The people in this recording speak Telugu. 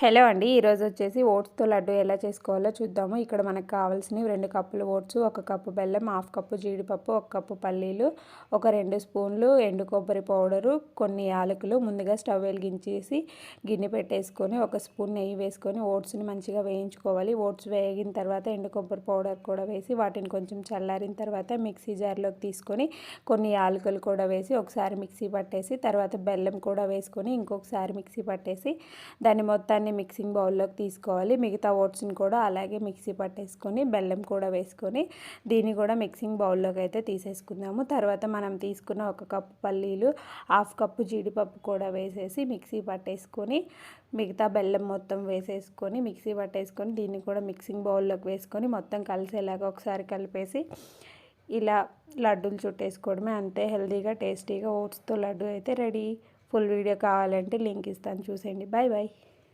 హలో అండి ఈరోజు వచ్చేసి ఓట్స్తో లడ్డు ఎలా చేసుకోవాలో చూద్దాము. ఇక్కడ మనకు కావాల్సినవి రెండు కప్పులు ఓట్స్ ఒక కప్పు బెల్లం హాఫ్ కప్పు జీడిపప్పు ఒక కప్పు పల్లీలు ఒక రెండు స్పూన్లు ఎండు కొబ్బరి పౌడరు కొన్ని యాలకులు ముందుగా స్టవ్ వెలిగించేసి గిన్నె పెట్టేసుకొని ఒక స్పూన్ నెయ్యి వేసుకొని ఓట్స్ని మంచిగా వేయించుకోవాలి. ఓట్స్ వేగిన తర్వాత ఎండు కొబ్బరి పౌడర్ కూడా వేసి వాటిని కొంచెం చల్లారిన తర్వాత మిక్సీ జార్లోకి తీసుకొని కొన్ని యాలకులు కూడా వేసి ఒకసారి మిక్సీ పట్టేసి తర్వాత బెల్లం కూడా వేసుకొని ఇంకొకసారి మిక్సీ పట్టేసి దాన్ని మొత్తాన్ని దాన్ని మిక్సింగ్ బౌల్లోకి తీసుకోవాలి. మిగతా ఓట్స్ని కూడా అలాగే మిక్సీ పట్టేసుకొని బెల్లం కూడా వేసుకొని దీన్ని కూడా మిక్సింగ్ బౌల్లోకి అయితే తీసేసుకుందాము. తర్వాత మనం తీసుకున్న ఒక కప్పు పల్లీలు హాఫ్ కప్పు జీడిపప్పు కూడా వేసేసి మిక్సీ పట్టేసుకొని మిగతా బెల్లం మొత్తం వేసేసుకొని మిక్సీ పట్టేసుకొని దీన్ని కూడా మిక్సింగ్ బౌల్లోకి వేసుకొని మొత్తం కలిసేలాగా ఒకసారి కలిపేసి ఇలా లడ్డూలు చుట్టేసుకోవడమే అంతే హెల్తీగా టేస్టీగా ఓట్స్తో లడ్డు అయితే రెడీ. ఫుల్ వీడియో కావాలంటే లింక్ ఇస్తాను చూసేయండి. Bye bye.